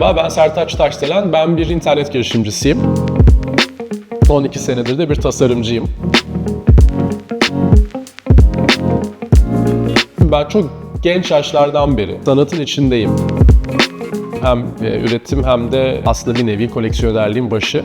Merhaba ben Sertaç Taşdelen. Ben bir internet girişimcisiyim. Son iki senedir de bir tasarımcıyım. Ben çok genç yaşlardan beri sanatın içindeyim. Hem e, üretim hem de aslında bir nevi koleksiyonerliğin başı.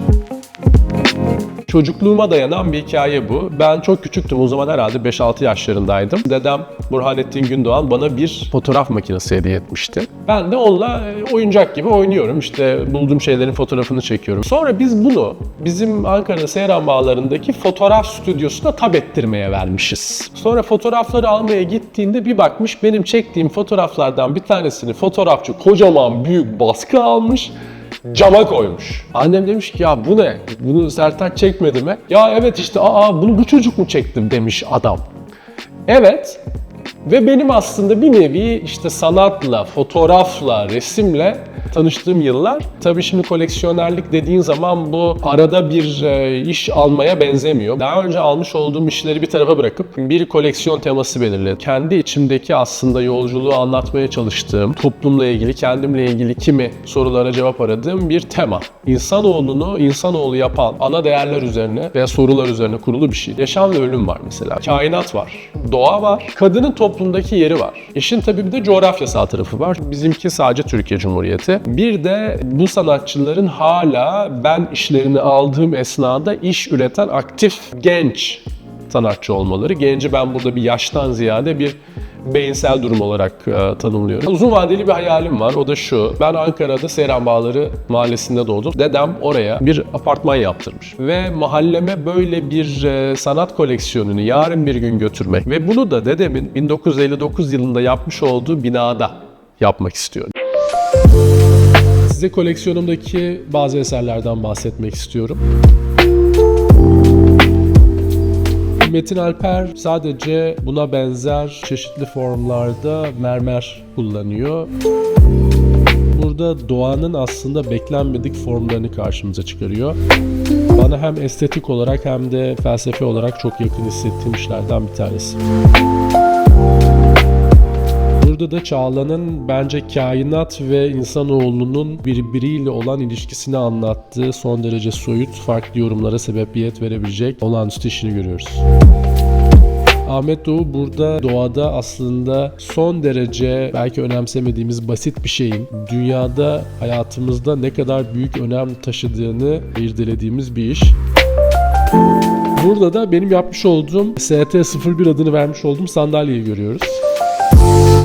Çocukluğuma dayanan bir hikaye bu. Ben çok küçüktüm. O zaman herhalde 5-6 yaşlarındaydım. Dedem Burhanettin Gündoğan bana bir fotoğraf makinesi hediye etmişti. Ben de onunla e, oyuncak gibi oynuyorum. İşte bulduğum şeylerin fotoğrafını çekiyorum. Sonra biz bunu bizim Ankara Seyran Bağları'ndaki fotoğraf stüdyosuna tab ettirmeye vermişiz. Sonra fotoğrafları almaya gittiğinde bir bakmış benim çektiğim fotoğraflardan bir tanesini fotoğrafçı kocaman büyük baskı almış cama koymuş. Annem demiş ki ya bu ne? Bunu Sertaç çekmedi mi? Ya evet işte aa bunu bu çocuk mu çektim demiş adam. Evet ve benim aslında bir nevi işte sanatla, fotoğrafla, resimle tanıştığım yıllar. Tabii şimdi koleksiyonerlik dediğin zaman bu arada bir e, iş almaya benzemiyor. Daha önce almış olduğum işleri bir tarafa bırakıp bir koleksiyon teması belirledim. Kendi içimdeki aslında yolculuğu anlatmaya çalıştığım, toplumla ilgili, kendimle ilgili kimi sorulara cevap aradığım bir tema. İnsanoğlunu insanoğlu yapan ana değerler üzerine veya sorular üzerine kurulu bir şey. Yaşam ve ölüm var mesela. Kainat var. Doğa var. Kadının toplumdaki yeri var. İşin tabii bir de coğrafyasal tarafı var. Bizimki sadece Türkiye Cumhuriyeti. Bir de bu sanatçıların hala ben işlerini aldığım esnada iş üreten aktif genç sanatçı olmaları. Genci ben burada bir yaştan ziyade bir beyinsel durum olarak e, tanımlıyorum. Uzun vadeli bir hayalim var. O da şu. Ben Ankara'da Seyran Bağları mahallesinde doğdum. Dedem oraya bir apartman yaptırmış. Ve mahalleme böyle bir e, sanat koleksiyonunu yarın bir gün götürmek ve bunu da dedemin 1959 yılında yapmış olduğu binada yapmak istiyorum. Size koleksiyonumdaki bazı eserlerden bahsetmek istiyorum. Metin Alper sadece buna benzer çeşitli formlarda mermer kullanıyor. Burada doğanın aslında beklenmedik formlarını karşımıza çıkarıyor. Bana hem estetik olarak hem de felsefe olarak çok yakın hissettiğim işlerden bir tanesi. Burada da Çağla'nın bence kainat ve insanoğlunun birbiriyle olan ilişkisini anlattığı son derece soyut, farklı yorumlara sebebiyet verebilecek olağanüstü işini görüyoruz. Ahmet Doğu burada doğada aslında son derece belki önemsemediğimiz basit bir şeyin dünyada hayatımızda ne kadar büyük önem taşıdığını irdelediğimiz bir iş. Burada da benim yapmış olduğum ST01 adını vermiş olduğum sandalyeyi görüyoruz.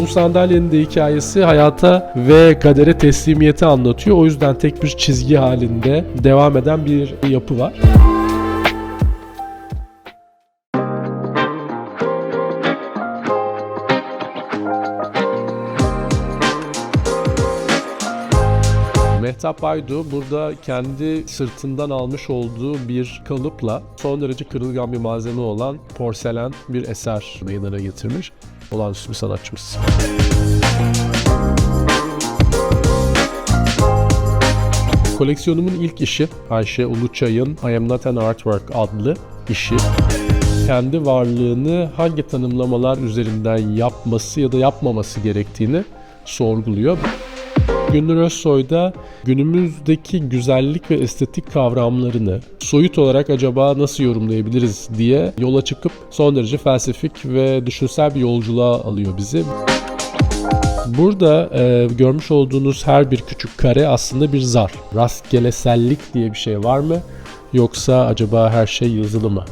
Bu sandalyenin de hikayesi hayata ve kadere teslimiyeti anlatıyor. O yüzden tek bir çizgi halinde devam eden bir yapı var. Mehtap Aydu burada kendi sırtından almış olduğu bir kalıpla son derece kırılgan bir malzeme olan porselen bir eser meydana getirmiş. Olağanüstü bir sanatçımız. Koleksiyonumun ilk işi Ayşe Uluçay'ın I Am Not An Artwork adlı işi. Kendi varlığını hangi tanımlamalar üzerinden yapması ya da yapmaması gerektiğini sorguluyor. Gündür Özsoy da günümüzdeki güzellik ve estetik kavramlarını soyut olarak acaba nasıl yorumlayabiliriz diye yola çıkıp son derece felsefik ve düşünsel bir yolculuğa alıyor bizi. Burada e, görmüş olduğunuz her bir küçük kare aslında bir zar. Rastgelesellik diye bir şey var mı? Yoksa acaba her şey yazılı mı?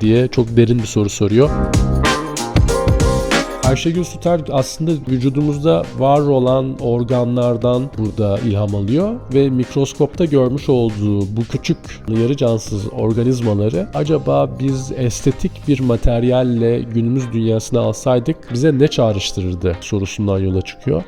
diye çok derin bir soru soruyor. Ayşegül Süter aslında vücudumuzda var olan organlardan burada ilham alıyor ve mikroskopta görmüş olduğu bu küçük yarı cansız organizmaları acaba biz estetik bir materyalle günümüz dünyasına alsaydık bize ne çağrıştırırdı sorusundan yola çıkıyor.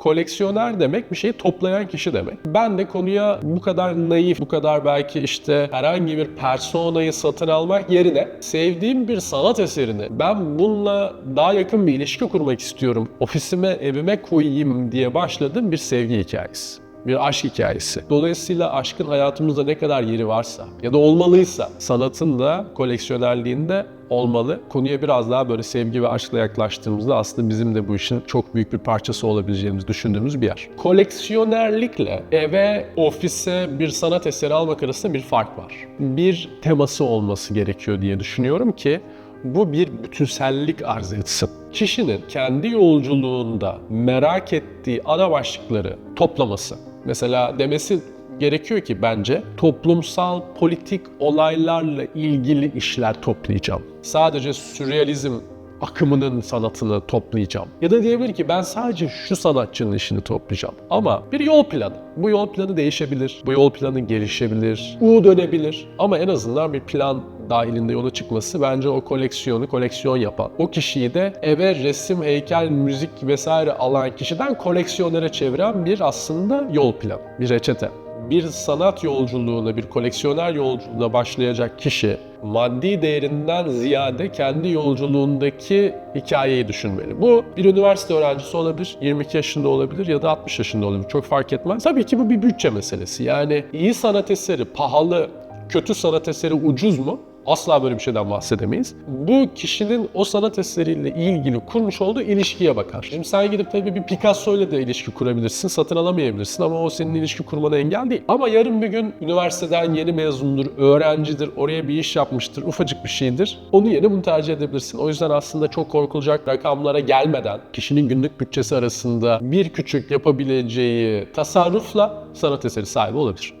Koleksiyoner demek bir şeyi toplayan kişi demek. Ben de konuya bu kadar naif, bu kadar belki işte herhangi bir personayı satın almak yerine sevdiğim bir sanat eserini ben bununla daha yakın bir ilişki kurmak istiyorum. Ofisime, evime koyayım diye başladığım bir sevgi hikayesi. Bir aşk hikayesi. Dolayısıyla aşkın hayatımızda ne kadar yeri varsa ya da olmalıysa sanatın da koleksiyonerliğinde olmalı. Konuya biraz daha böyle sevgi ve aşkla yaklaştığımızda aslında bizim de bu işin çok büyük bir parçası olabileceğimizi düşündüğümüz bir yer. Koleksiyonerlikle eve, ofise bir sanat eseri almak arasında bir fark var. Bir teması olması gerekiyor diye düşünüyorum ki bu bir bütünsellik arz etsin. Kişinin kendi yolculuğunda merak ettiği ana başlıkları toplaması. Mesela demesi gerekiyor ki bence toplumsal politik olaylarla ilgili işler toplayacağım. Sadece sürrealizm akımının sanatını toplayacağım. Ya da diyebilir ki ben sadece şu sanatçının işini toplayacağım. Ama bir yol planı. Bu yol planı değişebilir. Bu yol planı gelişebilir. U dönebilir. Ama en azından bir plan dahilinde yola çıkması bence o koleksiyonu koleksiyon yapan. O kişiyi de eve resim, heykel, müzik vesaire alan kişiden koleksiyonere çeviren bir aslında yol planı, bir reçete bir sanat yolculuğuna, bir koleksiyoner yolculuğuna başlayacak kişi maddi değerinden ziyade kendi yolculuğundaki hikayeyi düşünmeli. Bu bir üniversite öğrencisi olabilir, 22 yaşında olabilir ya da 60 yaşında olabilir. Çok fark etmez. Tabii ki bu bir bütçe meselesi. Yani iyi sanat eseri pahalı, kötü sanat eseri ucuz mu? Asla böyle bir şeyden bahsedemeyiz. Bu kişinin o sanat eseriyle ilgili kurmuş olduğu ilişkiye bakar. Şimdi sen gidip tabii bir Picasso ile de ilişki kurabilirsin, satın alamayabilirsin ama o senin ilişki kurmana engel değil. Ama yarın bir gün üniversiteden yeni mezundur, öğrencidir, oraya bir iş yapmıştır, ufacık bir şeydir. Onun yerine bunu tercih edebilirsin. O yüzden aslında çok korkulacak rakamlara gelmeden kişinin günlük bütçesi arasında bir küçük yapabileceği tasarrufla sanat eseri sahibi olabilir.